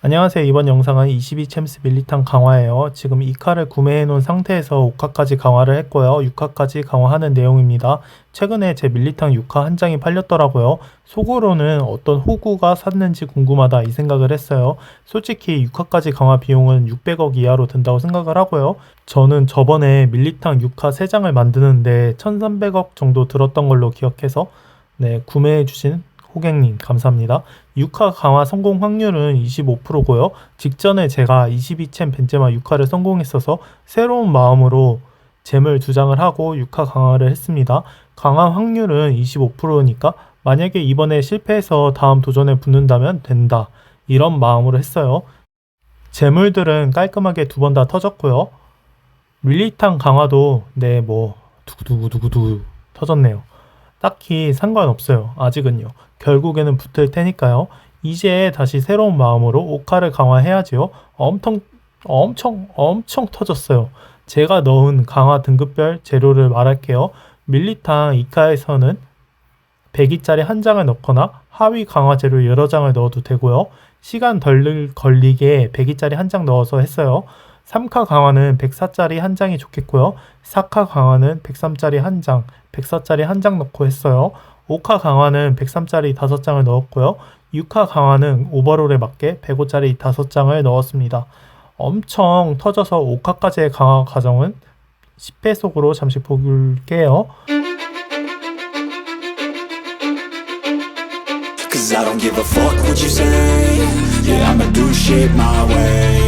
안녕하세요. 이번 영상은 22 챔스 밀리탄 강화예요. 지금 2카를 구매해 놓은 상태에서 5카까지 강화를 했고요. 6카까지 강화하는 내용입니다. 최근에 제 밀리탄 6카 한 장이 팔렸더라고요. 속으로는 어떤 호구가 샀는지 궁금하다 이 생각을 했어요. 솔직히 6카까지 강화 비용은 600억 이하로 든다고 생각을 하고요. 저는 저번에 밀리탄 6카 3장을 만드는데 1300억 정도 들었던 걸로 기억해서 네, 구매해 주신 호객님 감사합니다. 6화 강화 성공 확률은 25%고요. 직전에 제가 22챔 벤제마 6화를 성공했어서 새로운 마음으로 잼을 두 장을 하고 6화 강화를 했습니다. 강화 확률은 25%니까 만약에 이번에 실패해서 다음 도전에 붙는다면 된다. 이런 마음으로 했어요. 재물들은 깔끔하게 두 번 다 터졌고요. 밀리탄 강화도 네 뭐 두구두구두구두 터졌네요. 딱히 상관없어요. 아직은요. 결국에는 붙을 테니까요. 이제 다시 새로운 마음으로 오카를 강화해야지요. 엄청 엄청 엄청 터졌어요. 제가 넣은 강화 등급별 재료를 말할게요. 밀리탄 이카에서는 100위짜리 한 장을 넣거나 하위 강화 재료 여러 장을 넣어도 되고요. 시간 덜 걸리게 100위짜리 한 장 넣어서 했어요. 3카 강화는 104짜리 한 장이 좋겠고요. 4카 강화는 103짜리 한 장, 104짜리 한 장 넣고 했어요. 5카 강화는 103짜리 5장을 넣었고요. 6카 강화는 오버롤에 맞게 105짜리 5장을 넣었습니다. 엄청 터져서 5카까지의 강화 과정은 10배속으로 잠시 볼게요. Cause I don't give a fuck what you say Yeah, I'ma do shit my way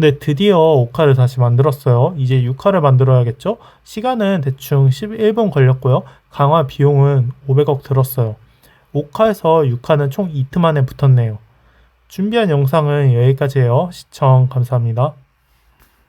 네, 드디어 5카를 다시 만들었어요. 이제 6카를 만들어야겠죠? 시간은 대충 11분 걸렸고요. 강화 비용은 500억 들었어요. 5카에서 6카는 총 이틀 만에 붙었네요. 준비한 영상은 여기까지예요. 시청 감사합니다.